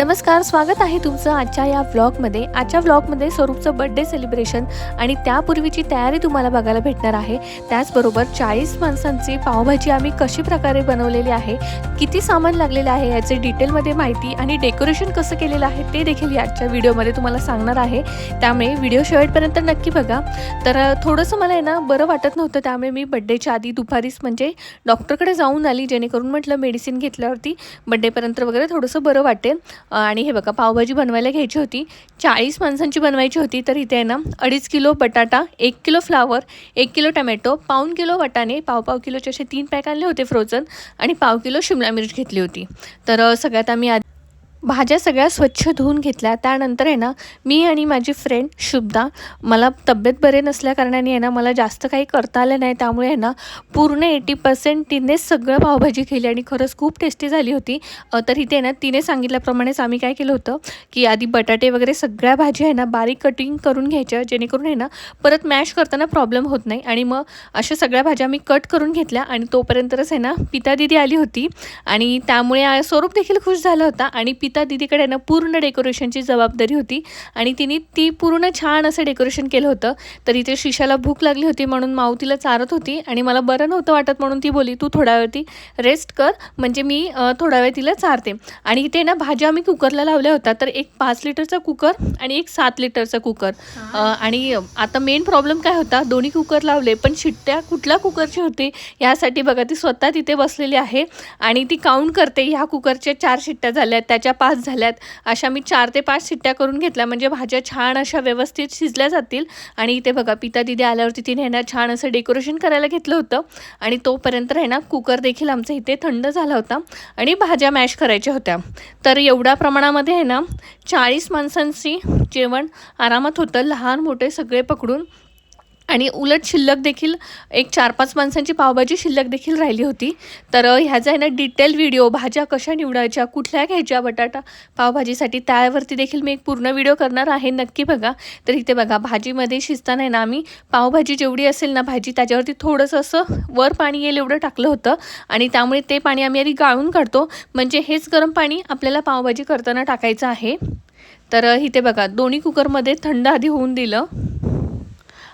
नमस्कार स्वागत आहे तुमचं आजच्या या व्लॉगमध्ये आजच्या व्लॉगमध्ये स्वरूपचं बड्डे सेलिब्रेशन आणि त्यापूर्वीची तयारी तुम्हाला बघायला भेटणार आहे. त्याचबरोबर चाळीस माणसांची पावभाजी आम्ही कशी प्रकारे बनवलेली आहे किती सामान लागलेलं आहे याचे डिटेलमध्ये माहिती आणि डेकोरेशन कसं केलेलं आहे ते देखील आजच्या व्हिडिओमध्ये तुम्हाला सांगणार आहे. त्यामुळे व्हिडिओ शेवटपर्यंत नक्की बघा. तर थोडंसं मला आहे ना बरं वाटत नव्हतं. त्यामुळे मी बड्डेच्या आधी दुपारीच म्हणजे डॉक्टरकडे जाऊन आली जेणेकरून म्हटलं मेडिसिन घेतल्यावरती बड्डेपर्यंत वगैरे थोडंसं बरं वाटेल. आणि हे बघा पावभाजी बनवायला घ्यायची होती. चाळीस माणसांची बनवायची होती तर इथे आहे ना अडीच किलो बटाटा एक किलो फ्लावर एक किलो टमॅटो पाऊन किलो वाटाणे पाव पाव किलोचे असे तीन पॅक आणले होते फ्रोझन आणि पाव किलो शिमला मिरच घेतली होती. तर सगळ्यात आम्ही आधी भाज्या सगळ्या स्वच्छ धुवून घेतल्या. त्यानंतर आहे ना मी आणि माझी फ्रेंड शुभदा मला तब्येत बरे नसल्या कारणाने आहे ना मला जास्त काही करता आलं नाही. त्यामुळे आहे ना पूर्ण एटी पर्सेंट तिनेच सगळं पावभाजी केली आणि खरंच खूप टेस्टी झाली होती. तर इथे आहे ना तिने सांगितल्याप्रमाणेच आम्ही काय केलं होतं की आधी बटाटे वगैरे सगळ्या भाज्या आहे ना बारीक कटिंग करून घ्यायच्या जेणेकरून आहे ना परत मॅश करताना प्रॉब्लेम होत नाही. आणि मग अशा सगळ्या भाज्या मी कट करून घेतल्या आणि तोपर्यंतच आहे ना पिता दिदी आली होती. आणि त्यामुळे स्वरूप देखील खुश झाला होता आणि पिता दिदीकडे ना पूर्ण डेकोरेशनची जबाबदारी होती. आणि तिने ती पूर्ण छान असं डेकोरेशन केलं होतं. तर इथे शिशाला भूक लागली होती म्हणून माऊ तिला चारत होती. आणि मला बरं नव्हतं वाटत म्हणून ती बोली तू थोड्या वेळती रेस्ट कर. म्हणजे मी थोडा वेळ तिला चारते. आणि इथे ना भाज्या आम्ही कुकरला लावल्या होत्या. तर एक पाच लिटरचा कुकर आणि एक सात लिटरचा कुकर. आणि आता मेन प्रॉब्लेम काय होता दोन्ही कुकर लावले पण शिट्ट्या कुठल्या कुकरची होती यासाठी बघा ती स्वतः तिथे बसलेली आहे. आणि ती काउंट करते ह्या कुकरच्या चार शिट्ट्या झाल्यात त्याच्या पाच झाल्यात. अशा मी चार ते पाच शिट्ट्या करून घेतल्या. म्हणजे भाज्या छान अशा व्यवस्थित शिजल्या जातील. आणि इथे बघा पिता दिदी आल्यावरती तिने ना छान असं डेकोरेशन करायला घेतलं होतं. आणि तोपर्यंत आहे ना कुकर देखील आमचा इथे थंड झाला होता. आणि भाज्या मॅश करायच्या होत्या. तर एवढ्या प्रमाणामध्ये आहे ना चाळीस माणसांची जेवण आरामात होतं. लहान मोठे सगळे पकडून आणि उलट शिल्लक देखील एक चार पाच माणसांची पावभाजी शिल्लक देखील राहिली होती. तर ह्याचा आहे ना डिटेल व्हिडिओ भाज्या कशा निवडायच्या कुठल्या घ्यायच्या बटाटा पावभाजीसाठी त्यावरती देखील मी एक पूर्ण व्हिडिओ करणार आहे नक्की बघा. तर इथे बघा भाजीमध्ये शिजताना आहे ना आम्ही पावभाजी जेवढी असेल ना भाजी त्याच्यावरती थोडंसं असं वर पाणी येईल एवढं टाकलं होतं. आणि त्यामुळे ते पाणी आम्ही आधी गाळून काढतो. म्हणजे हेच गरम पाणी आपल्याला पावभाजी करताना टाकायचं आहे. तर इथे बघा दोन्ही कुकरमध्ये थंड आधी होऊन दिलं.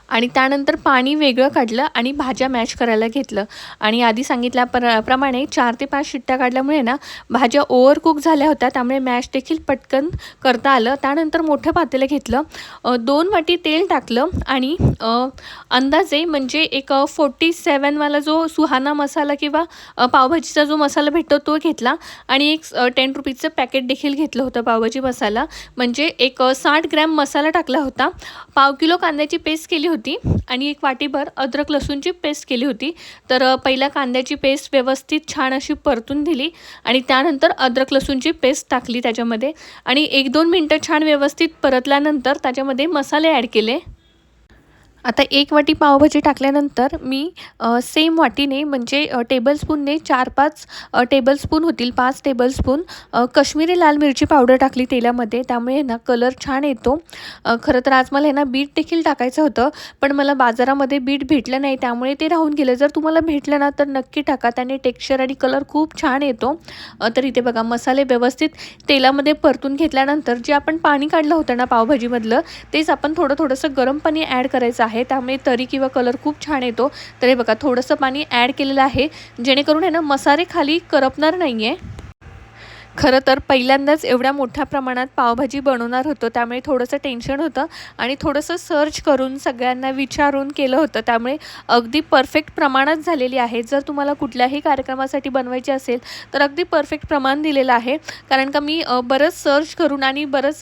आणि त्यानंतर पाणी वेगळं काढलं आणि भाज्या मॅश करायला घेतलं. आणि आधी सांगितल्याप्र प्रमाणे चार ते पाच शिट्ट्या काढल्यामुळे ना भाज्या ओव्हर कुक झाल्या होत्या. त्यामुळे मॅश देखील पटकन करता आलं. त्यानंतर मोठं पातेलं घेतलं. दोन वाटी तेल टाकलं आणि अंदाजे म्हणजे एक फोर्टी सेवनवाला जो सुहाना मसाला किंवा पावभाजीचा जो मसाला भेटतो तो घेतला. आणि एक टेन रुपीजचं पॅकेट देखील घेतलं होतं पावभाजी मसाला. म्हणजे एक साठ ग्रॅम मसाला टाकला होता. पाव किलो कांद्याची पेस्ट केली होती. होती आणि एक वाटीभर अद्रक लसूणची पेस्ट केली होती. तर पहिला कांद्याची पेस्ट व्यवस्थित छान अशी परतून दिली आणि त्यानंतर अद्रक लसूणची पेस्ट टाकली त्याच्यामध्ये. आणि एक दोन मिनटं छान व्यवस्थित परतल्यानंतर त्याच्यामध्ये मसाले ॲड केले. आता एक वाटी पावभाजी टाकल्यानंतर मी सेम वाटीने म्हणजे टेबलस्पूनने चार पाच टेबलस्पून होतील पाच टेबलस्पून कश्मीरी लाल मिरची पावडर टाकली तेलामध्ये. त्यामुळे ना कलर छान येतो. खरं तर आज मला आहे ना बीट देखील टाकायचं होतं पण मला बाजारामध्ये बीट भेटलं नाही. त्यामुळे ते राहून गेलं. जर तुम्हाला भेटलं ना तर नक्की टाका. त्याने टेक्स्चर आणि कलर खूप छान येतो. तर इथे बघा मसाले व्यवस्थित तेलामध्ये परतून घेतल्यानंतर जे आपण पाणी काढलं होतं ना पावभाजीमधलं तेच आपण थोडं थोडंसं गरम पाणी ॲड करायचं आहे. त्यामुळे तरी किंवा कलर खूप छान येतो. तर हे बघा थोडंसं पाणी ॲड केलेलं आहे. जेणेकरून आहे ना मसाले खाली करपणार नाही आहे खरं तर पहिल्यांदाच एवढ्या मोठ्या प्रमाणात पावभाजी बनवणार होतो त्यामुळे थोडंसं टेन्शन होतं आणि थोडंसं सर्च करून सगळ्यांना विचारून केलं होतं. त्यामुळे अगदी परफेक्ट प्रमाणात झालेली आहे. जर तुम्हाला कुठल्याही कार्यक्रमासाठी बनवायची असेल तर अगदी परफेक्ट प्रमाण दिलेलं आहे. कारण का मी बरंच सर्च करून आणि बरंच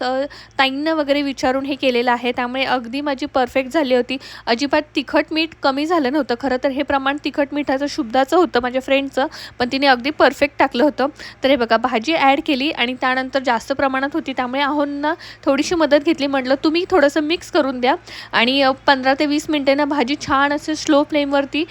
ताईंना वगैरे विचारून हे केलेलं आहे. त्यामुळे अगदी माझी परफेक्ट झाली होती. अजिबात तिखट मीठ कमी झालं नव्हतं. खरं तर हे प्रमाण तिखट मिठाचं शुद्धाचं होतं माझ्या फ्रेंडचं पण तिने अगदी परफेक्ट टाकलं होतं. तर हे बघा भाजी ॲड केली आणि त्यानंतर जास्त प्रमाणात होती. त्यामुळे आहोंना थोडीशी मदत घेतली. म्हटलं तुम्ही थोडंसं मिक्स करून द्या. आणि पंधरा ते वीस मिनटांना भाजी छान असं स्लो फ्लेमवरती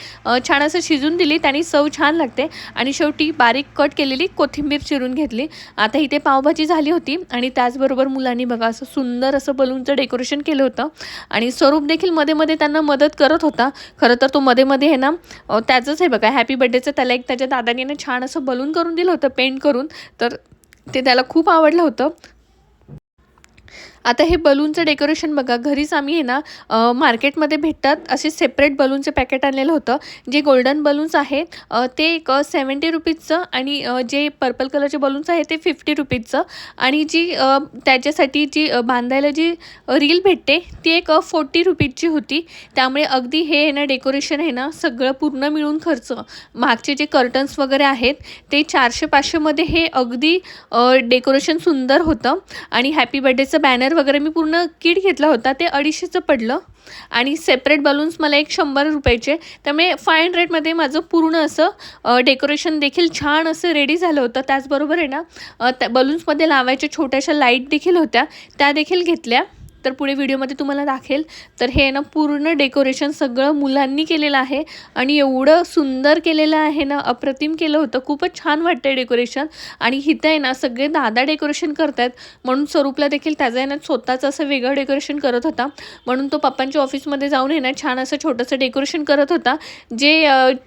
छान असं शिजून दिली. त्याने चव छान लागते. आणि शेवटी बारीक कट केलेली कोथिंबीर चिरून घेतली. आता इथे पावभाजी झाली होती. आणि त्याचबरोबर मुलांनी बघा असं सुंदर असं बलूनचं डेकोरेशन केलं होतं. आणि स्वरूप देखील मध्ये मध्ये त्यांना मदत करत होता. खरं तर तो मध्ये मध्ये आहे ना त्याचंच आहे बघा. हॅपी बर्थडेचं त्याला एक त्याच्या दादाने ना छान असं बलून करून दिलं होतं पेंट करून. तर ते त्याला खूप आवडलं होतं. आता हे बलूनचं डेकोरेशन बघा घरीच आम्ही आहे ना मार्केटमध्ये भेटतात असे सेपरेट बलूनचे पॅकेट आणलेलं होतं. जे गोल्डन बलून्स आहेत ते एक सेवन्टी रुपीजचं आणि जे पर्पल कलरचे बलून्स आहे ते फिफ्टी रुपीजचं आणि जी त्याच्यासाठी जी बांधायला जी रील भेटते ती एक फोर्टी रुपीजची होती. त्यामुळे अगदी हे आहे ना डेकोरेशन आहे ना सगळं पूर्ण मिळून खर्च. मागचे जे कर्टन्स वगैरे आहेत ते चारशे पाचशेमध्ये हे अगदी डेकोरेशन सुंदर होतं. आणि हॅपी बर्थडेचं बॅनर वगैरे मी पूर्ण किट घेतला होता ते अडीचशेचं पडलं. आणि सेपरेट बलून्स मला एक शंभर रुपयाचे. त्यामुळे फाय हंड्रेडमध्ये माझं पूर्ण असं डेकोरेशन देखील छान असं रेडी झालं होतं. त्याचबरोबर आहे ना त्या बलून्समध्ये लावायच्या छोट्याशा लाइट देखील होत्या. त्या देखील घेतल्या. तर पुढे व्हिडिओमध्ये तुम्हाला दाखेल तर हे ना पूर्ण डेकोरेशन सगळं मुलांनी केलेलं आहे. आणि एवढं सुंदर केलेलं आहे ना अप्रतिम केलं होतं. खूपच छान वाटतं डेकोरेशन. आणि इथं आहे ना सगळे दादा डेकोरेशन करतात म्हणून स्वरूपला देखील त्याचं आहे ना स्वतःचं असं वेगळं डेकोरेशन करत होता. म्हणून तो पप्पांच्या ऑफिसमध्ये जाऊन आहे ना छान असं छोटंसं डेकोरेशन करत होता. जे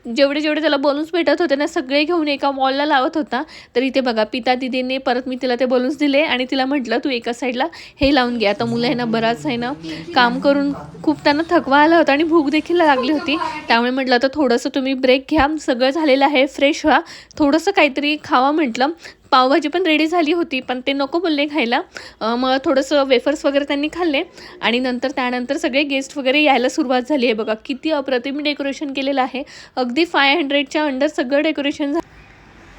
जेवढे जेवढे त्याला बलून्स भेटत होते ना सगळे घेऊन एका मॉलला लावत होता. तर इथे बघा पिता दिदीने परत मी तिला ते बलून्स दिले आणि तिला म्हटलं तू एका साईडला हे लावून घे. आता मुलं आहे ना बराच आहे ना काम करून खूप त्यांना थकवा आला होता आणि भूक देखील लागली होती. त्यामुळे म्हटलं आता थोडंसं तुम्ही ब्रेक घ्या सगळं झालेलं आहे फ्रेश व्हा. थोडंसं काहीतरी खावा म्हटलं. पावभाजी पण रेडी झाली होती पण ते नको बोलले खायला. मग थोडंसं वेफर्स वगैरे त्यांनी खाल्ले. आणि नंतर त्यानंतर सगळे गेस्ट वगैरे यायला सुरुवात झाली आहे बघा. किती अप्रतिम डेकोरेशन केलेलं आहे. अगदी फाय हंड्रेडच्या अंडर सगळं डेकोरेशन झालं.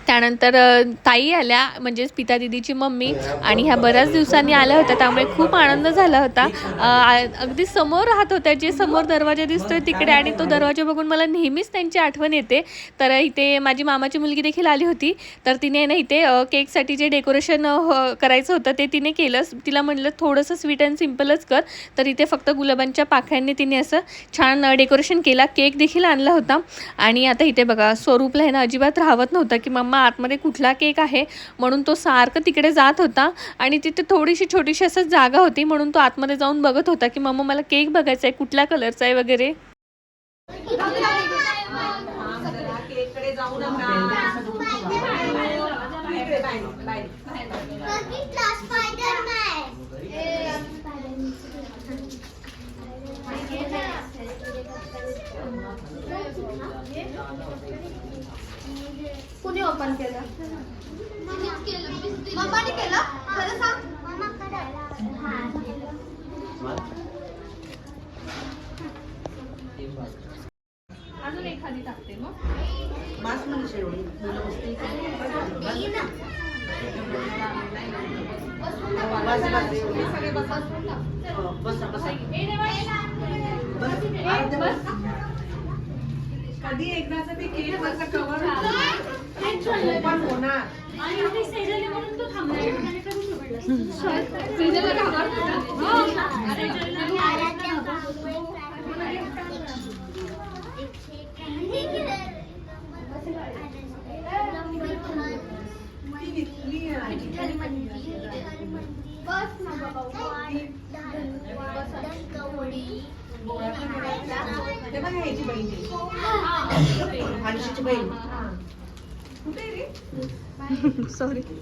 त्यानंतर ताई आल्या म्हणजेच पिता दिदीची मम्मी आणि ह्या बऱ्याच दिवसांनी आल्या होत्या त्यामुळे खूप आनंद झाला होता. आ- अगदी समोर राहत होत्या जे समोर दरवाजा दिसतोय तिकडे आणि तो दरवाजा बघून मला नेहमीच त्यांची आठवण येते. तर इथे माझी मामाची मुलगी देखील आली होती. तर तिने ना इथे केकसाठी जे डेकोरेशन हो, करायचं होतं ते तिने केलं. तिला म्हणलं थोडंसं स्वीट अँड सिम्पलच कर. तर इथे फक्त गुलाबांच्या पाख्यांनी तिने असं छान डेकोरेशन केला. केक देखील आणला होता. आणि आता इथे बघा स्वरूपला आहे ना अजिबात राहत नव्हतं की मम्मा आतमध्ये कुठला केक आहे म्हणून तो सारखं तिकडे जात होता आणि तिथे थोडीशी छोटीशी असं जागा होती म्हणून तो आतमध्ये जाऊन बघत होता की मम्मा मला केक बघायचा आहे कुठल्या कलरचा आहे वगैरे बघितला स्पायडरमॅन कुणी ओपन केलं? मम्माने केलं? खरं सांग. मम्मा अजून एखादी टाकते मग. मास म्हणजे एवढी मुलं बसतील. का? बस, बस, बसा, बसा. बस, अर्धे बस. कधी एकदाचं ते केक असं कवर पण होणार ती आहे. ते बघा ह्याची बहीण आहे. मानशीची बहीण सॉरी ती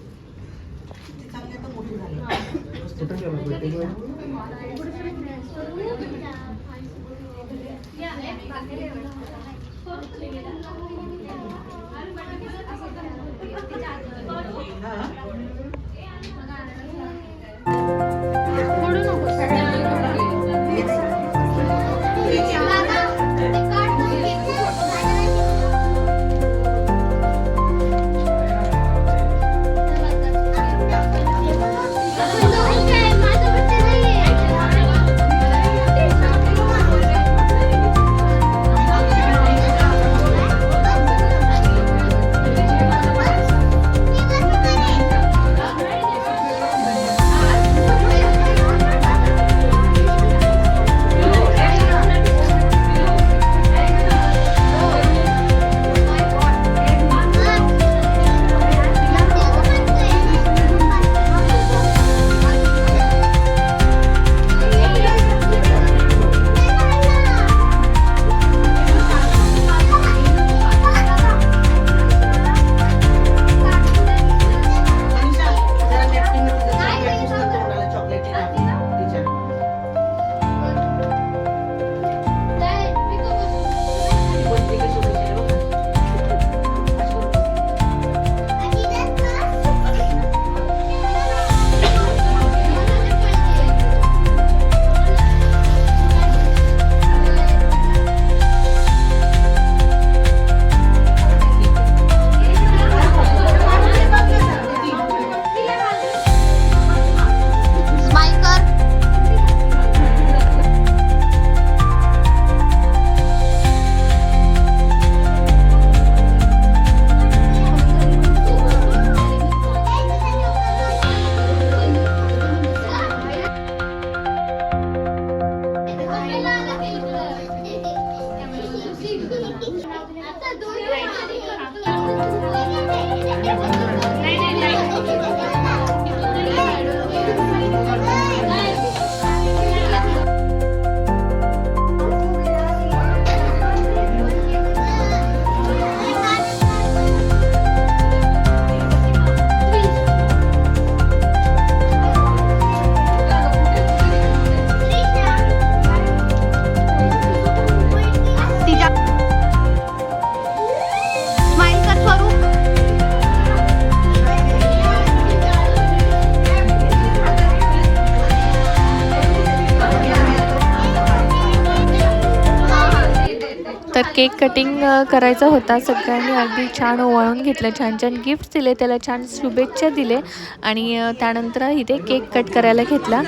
तर केक कटिंग करायचा होता. सगळ्यांनी अगदी छान ओवाळून घेतलं छान छान गिफ्ट दिले त्याला छान शुभेच्छा दिले आणि त्यानंतर इथे केक कट करायला घेतला.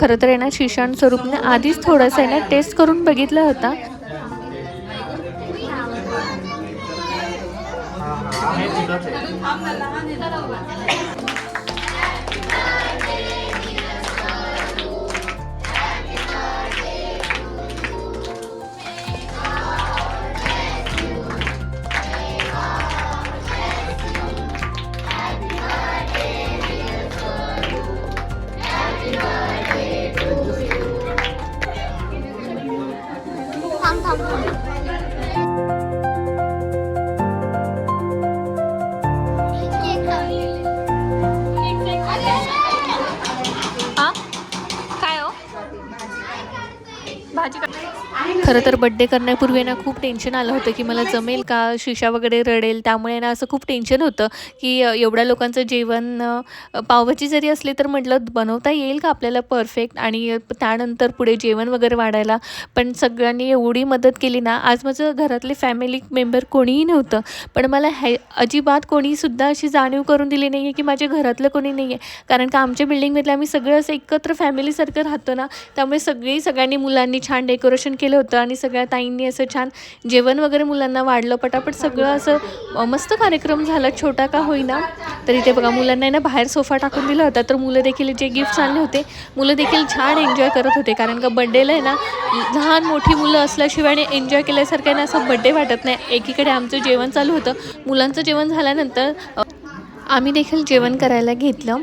खरं तर आहे ना शिशान स्वरूपने आधीच थोडंसं आहे ना टेस्ट करून बघितला होता. खरं तर बड्डे करण्यापूर्वी ना खूप टेन्शन आलं होतं की मला जमेल का? शिशा वगैरे रडेल. त्यामुळे ना असं खूप टेन्शन होतं की एवढ्या लोकांचं जेवण पावभाजी जरी असली तर म्हटलं बनवता येईल का आपल्याला परफेक्ट आणि त्यानंतर पुढे जेवण वगैरे वाढायला. पण सगळ्यांनी एवढी मदत केली ना आज माझं घरातले फॅमिली मेंबर कोणीही नव्हतं. पण मला हे अजिबात कोणीसुद्धा अशी जाणीव करून दिली नाही आहे की माझ्या घरातलं कोणी नाही आहे कारण का आमच्या बिल्डिंगमधले आम्ही सगळं असं एकत्र फॅमिलीसारखं राहतो ना त्यामुळे सगळी सगळ्यांनी मुलांनी छान डेकोरेशन केलं होतं. आणि सगळ्या ताईंनी असं छान जेवण वगैरे मुलांना वाढलं. पटापट सगळं असं मस्त कार्यक्रम झाला. छोटा का होईना. तर इथे बघा मुलांना आहे ना बाहेर सोफा टाकून दिला होता. तर मुलं देखील जे गिफ्ट्स आणले होते मुलं देखील छान एन्जॉय करत होते. कारण का बड्डेला आहे ना लहान मोठी मुलं असल्याशिवाय आणि एन्जॉय केल्यासारखं आहे ना असं बड्डे वाटत नाही. एकीकडे आमचं जेवण चालू होतं. मुलांचं जेवण झाल्यानंतर आम्ही देखील जेवण करायला घेतलं.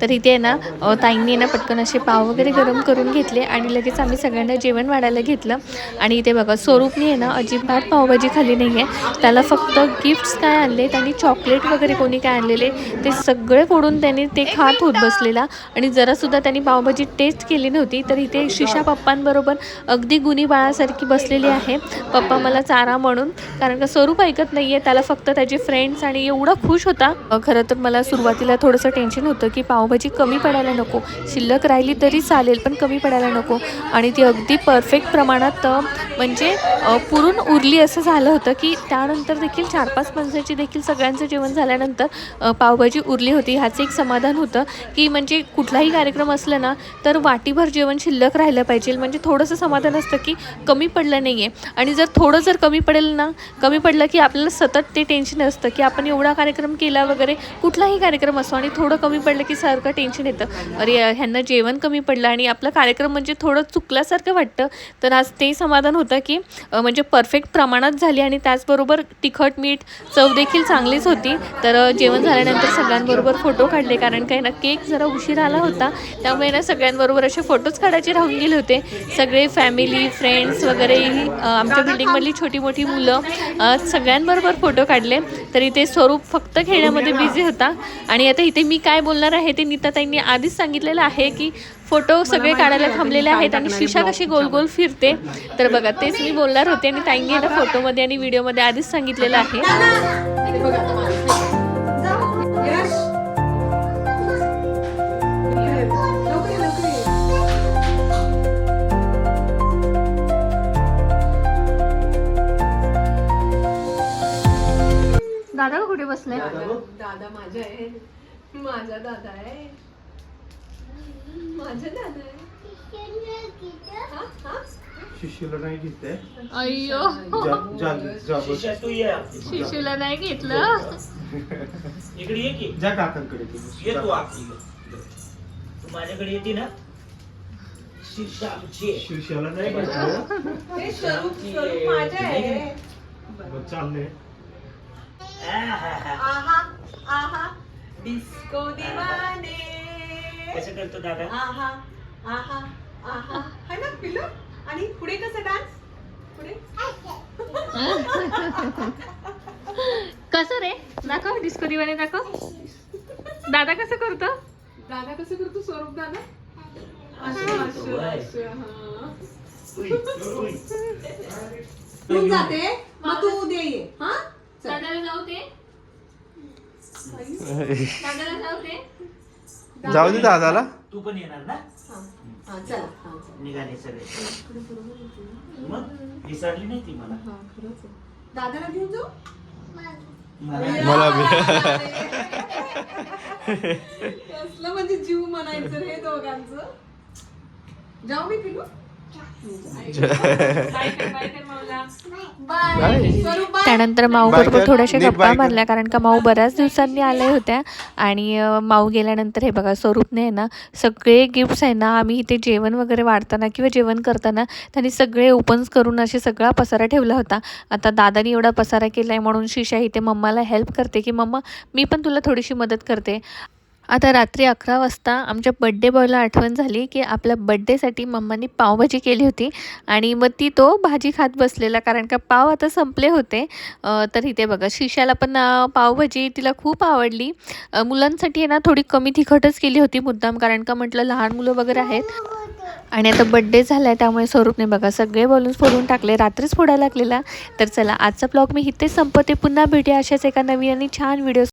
तर इथे आहे ना ताईंनी आहे ना पटकन असे पाव वगैरे गरम करून घेतले आणि लगेच आम्ही सगळ्यांना जेवण वाढायला घेतलं. आणि इथे बघा स्वरूपनी आहे ना अजिबात पावभाजी खाली नाही आहे त्याला फक्त गिफ्ट्स काय आणले त्यांनी चॉकलेट वगैरे कोणी काय आणलेले ते सगळे फोडून त्यांनी ते खात होत बसलेला. आणि जरासुद्धा त्यांनी पावभाजी टेस्ट केली नव्हती तर इथे शिशा पप्पांबरोबर अगदी गुणी बाळासारखी बसलेली आहे. पप्पा मला चारा म्हणून कारण का स्वरूप ऐकत नाही आहे त्याला फक्त त्याचे फ्रेंड्स आणि एवढा खुश होता. खरं तर मला सुरुवातीला थोडंसं टेन्शन होतं की पाव पावभाजी कमी पडायला नको. शिल्लक राहिली तरी चालेल पण कमी पडायला नको. आणि ती अगदी परफेक्ट प्रमाणात म्हणजे पुरून उरली असं झालं होतं की त्यानंतर देखील चार पाच माणसाची देखील सगळ्यांचं जेवण झाल्यानंतर पावभाजी उरली होती. ह्याचं एक समाधान होतं की म्हणजे कुठलाही कार्यक्रम असला ना तर वाटीभर जेवण शिल्लक राहिलं पाहिजे. म्हणजे थोडंसं समाधान असतं की कमी पडलं नाही आहे आणि जर थोडं जर कमी पडेल ना कमी पडलं की आपल्याला सतत ते टेन्शन असतं की आपण एवढा कार्यक्रम केला वगैरे कुठलाही कार्यक्रम असो आणि थोडं कमी पडलं की सर सारखं टेन्शन येतं? अरे ह्यांना जेवण कमी पडलं आणि आपला कार्यक्रम म्हणजे थोडं चुकल्यासारखं वाटतं. तर आज ते समाधान होतं की म्हणजे परफेक्ट प्रमाणात झाली आणि त्याचबरोबर तिखट मीठ चव देखील चांगलीच होती. तर जेवण झाल्यानंतर सगळ्यांबरोबर फोटो काढले. कारण काय ना केक जरा उशीर आला होता. त्यामुळे ना सगळ्यांबरोबर असे फोटोज काढायचे राहून गेले होते. सगळे फॅमिली फ्रेंड्स वगैरे आमच्या बिल्डिंगमधली छोटी मोठी मुलं सगळ्यांबरोबर फोटो काढले. तर इथे स्वरूप फक्त खेळण्यामध्ये बिझी होता. आणि आता इथे मी काय बोलणार आहे ते नीताताईंनी आधीच सांगितलेलं आहे की फोटो सगळे काढायला थांबलेले आहेत आणि शिशा कशी गोल गोल फिरते. तर बघा तेच मी बोलणार होते आणि ताईंनी ना फोटोमध्ये आणि व्हिडिओमध्ये आधीच सांगितलेलं आहे. दादा कुठे बसले? दादा माझा आहे. माझा दादा आहे. माझा दादा आहे. हा? हा? नाही घेते अय्यो. जा तू ये. शिशूला नाही घेतलं? इकडे ये की. जा काकांकडे. ये तू आपली तू माझ्याकडे येते ना? आमची आहे. नाही घेतलं. हे स्वरूप स्वरूप माझं आहे. चाललंय. आहा. आहा. आहा डिस्को दिवाने. कसं करतो दादा? आहा आहा आहा. है ना पिल्लू? आणि पुढे कसं डान्स पुढे? कसं रे? दाखव डिस्को दिवाने दाखव. दादा कसं करतो? दादा कसं करतो? स्वरूप दादा? असं असं. असं हा. तू जाते मग तू उद्या ये हा? दादाला जाऊ दे. दादाला जाऊ दे. जाऊ दे दादाला. तू पण येणार ना? हा. चला हा चला. निघाले सगळे. मग? विसरली नाही ती मला. दादाला घेऊन जाऊ? मला कसलं म्हणजे जीव म्हणायचं रे दोघांचं? जाऊ मी पिलू त्यानंतर माऊ बाय बरोबर कर. थोड्याशा गप्पा. मारल्या कारण का माऊ बऱ्याच दिवसांनी आल्या होत्या आणि माऊ गेल्यानंतर हे बघा स्वरूपने आहे ना सगळे गिफ्ट्स आहे ना आम्ही इथे जेवण वगैरे वाढताना किंवा जेवण करताना त्यांनी सगळे ओपन्स करून असे सगळा पसारा ठेवला होता आता दादानी एवढा पसारा केला आहे म्हणून शिशा इथे मम्माला हेल्प करते की मम्मा मी पण तुला थोडीशी मदत करते आता रात्री अकरा वाजता आमच्या बड्डे बॉयला आठवण झाली की आपल्या बड्डेसाठी मम्मानी पावभाजी केली होती. आणि मग ती तो भाजी खात बसलेला कारण का पाव आता संपले होते. तर इथे बघा शिशाला पण पावभाजी तिला खूप आवडली. मुलांसाठी आहे ना थोडी कमी तिखटच केली होती मुद्दाम कारण का म्हटलं लहान मुलं वगैरे आहेत. आणि आता बड्डे झाला आहे त्यामुळे स्वरूपने बघा सगळे बलून्स फोडून टाकले रात्रीच फोडायला लागलेला. तर चला आजचा ब्लॉग मी इथेच संपवते. पुन्हा भेटूया अशाच एका नवीन आणि छान व्हिडिओ